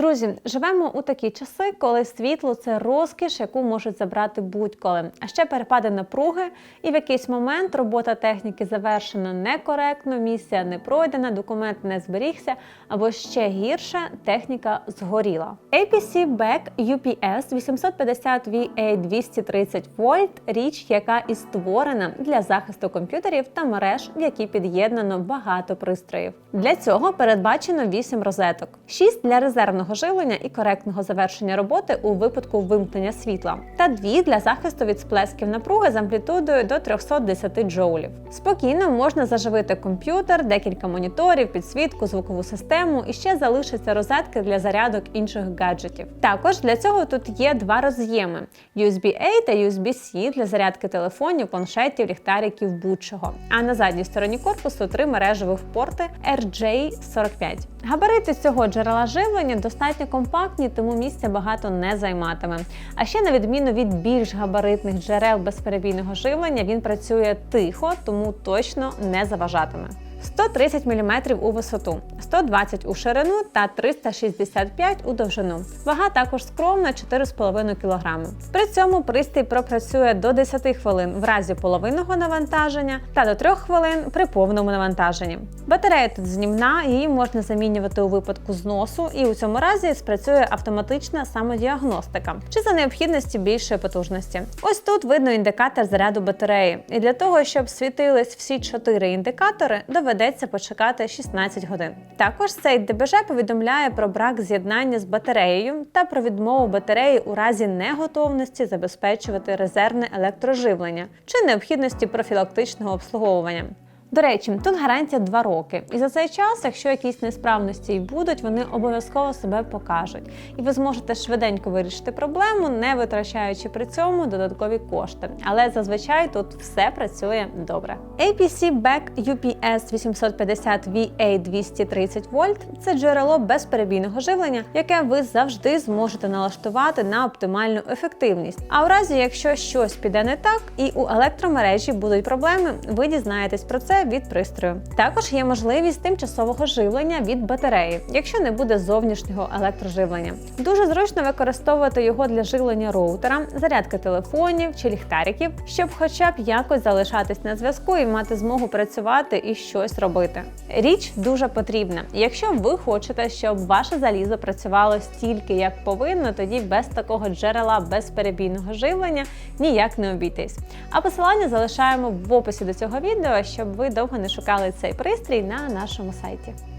Друзі, живемо у такі часи, коли світло це розкіш, яку можуть забрати будь-коли. А ще перепади напруги, і в якийсь момент робота техніки завершена некоректно, місія не пройдена, документ не зберігся, або ще гірше, техніка згоріла. APC Back UPS 850 VA 230 вольт річ, яка і створена для захисту комп'ютерів та мереж, в які під'єднано багато пристроїв. Для цього передбачено 8 розеток, 6 для резервного живлення і коректного завершення роботи у випадку вимкнення світла, та 2 для захисту від сплесків напруги з амплітудою до 310 джоулів. Спокійно можна заживити комп'ютер, декілька моніторів, підсвітку, звукову систему і ще залишаться розетки для зарядок інших гаджетів. Також для цього тут є два роз'єми: USB-A та USB-C для зарядки телефонів, планшетів, ліхтариків будь-чого. А на задній стороні корпусу три мережевих порти RJ45. Габарити цього джерела живлення достатньо компактні, тому місця багато не займатиме. А ще на відміну від більш габаритних джерел безперебійного живлення, він працює тихо, тому точно не заважатиме. 130 мм у висоту, 120 у ширину та 365 у довжину. Вага також скромна 4,5 кг. При цьому пристрій пропрацює до 10 хвилин в разі половинного навантаження та до 3 хвилин при повному навантаженні. Батарея тут знімна, її можна замінювати у випадку зносу, і у цьому разі спрацює автоматична самодіагностика чи за необхідності більшої потужності. Ось тут видно індикатор заряду батареї, і для того, щоб світились всі чотири індикатори, доведеться почекати 16 годин. Також цей ДБЖ повідомляє про брак з'єднання з батареєю та про відмову батареї у разі неготовності забезпечувати резервне електроживлення чи необхідності профілактичного обслуговування. До речі, тут гарантія 2 роки, і за цей час, якщо якісь несправності й будуть, вони обов'язково себе покажуть, і ви зможете швиденько вирішити проблему, не витрачаючи при цьому додаткові кошти. Але зазвичай тут все працює добре. APC Back UPS 850 VA 230 вольт це джерело безперебійного живлення, яке ви завжди зможете налаштувати на оптимальну ефективність. А у разі, якщо щось піде не так і у електромережі будуть проблеми, ви дізнаєтесь про це від пристрою. Також є можливість тимчасового живлення від батареї, якщо не буде зовнішнього електроживлення. Дуже зручно використовувати його для живлення роутера, зарядки телефонів чи ліхтариків, щоб хоча б якось залишатись на зв'язку і мати змогу працювати і щось робити. Річ дуже потрібна. Якщо ви хочете, щоб ваше залізо працювало стільки, як повинно, тоді без такого джерела безперебійного живлення ніяк не обійтись. А посилання залишаємо в описі до цього відео, щоб ви довго не шукали цей пристрій на нашому сайті.